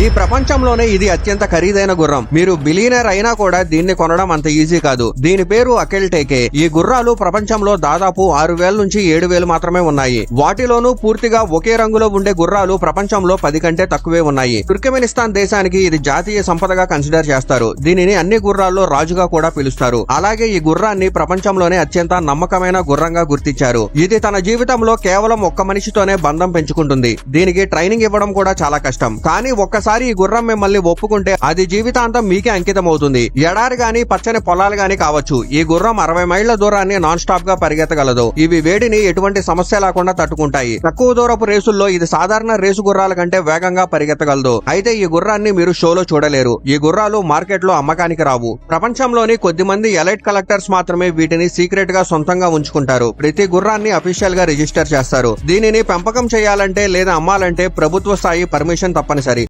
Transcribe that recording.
ఈ ప్రపంచంలోనే ఇది అత్యంత ఖరీదైన గుర్రం. మీరు బిలీనర్ అయినా కూడా దీన్ని కొనడం అంత ఈజీ కాదు. దీని పేరు అకెల్ టేకే. ఈ గుర్రాలు ప్రపంచంలో దాదాపు ఆరు వేల నుంచి ఏడు వేలు మాత్రమే ఉన్నాయి. వాటిలోనూ పూర్తిగా ఒకే రంగులో ఉండే గుర్రాలు ప్రపంచంలో పది కంటే తక్కువే ఉన్నాయి. తుర్కమెనిస్తాన్ దేశానికి ఇది జాతీయ సంపదగా కన్సిడర్ చేస్తారు. దీనిని అన్ని గుర్రాల్లో రాజుగా కూడా పిలుస్తారు. అలాగే ఈ గుర్రాన్ని ప్రపంచంలోనే అత్యంత నమ్మకమైన గుర్రంగా గుర్తించారు. ఇది తన జీవితంలో కేవలం ఒక్క మనిషితోనే బంధం పెంచుకుంటుంది. దీనికి ట్రైనింగ్ ఇవ్వడం కూడా చాలా కష్టం. కానీ ఒక్కసారి ఈ గుర్రం మిమ్మల్ని ఒప్పుకుంటే అది జీవితాంతం మీకే అంకితం అవుతుంది ఎడారి గాని పచ్చని పొలాలు గాని కావచ్చు. ఈ గుర్రం అరవై మైళ్ళ దూరాన్ని నాన్ స్టాప్గా పరిగెత్తగలదు. ఇవి వేడిని ఎటువంటి సమస్య లేకుండా తట్టుకుంటాయి. తక్కువ దూరపు రేసుల్లో ఇది సాధారణ రేసు గుర్రాల కంటే వేగంగా పరిగెత్తగలదు. అయితే ఈ గుర్రాన్ని మీరు షోలో చూడలేరు. ఈ గుర్రాలు మార్కెట్లో అమ్మకానికి రావు. ప్రపంచంలోని కొద్ది మంది ఎలైట్ కలెక్టర్స్ మాత్రమే వీటిని సీక్రెట్గా సొంతంగా ఉంచుకుంటారు. ప్రతి గుర్రాన్ని అఫీషియల్గా రిజిస్టర్ చేస్తారు. దీనిని పెంపకం చేయాలంటే లేదా అమ్మాలంటే ప్రభుత్వ స్థాయి పర్మిషన్ తప్పనిసరి.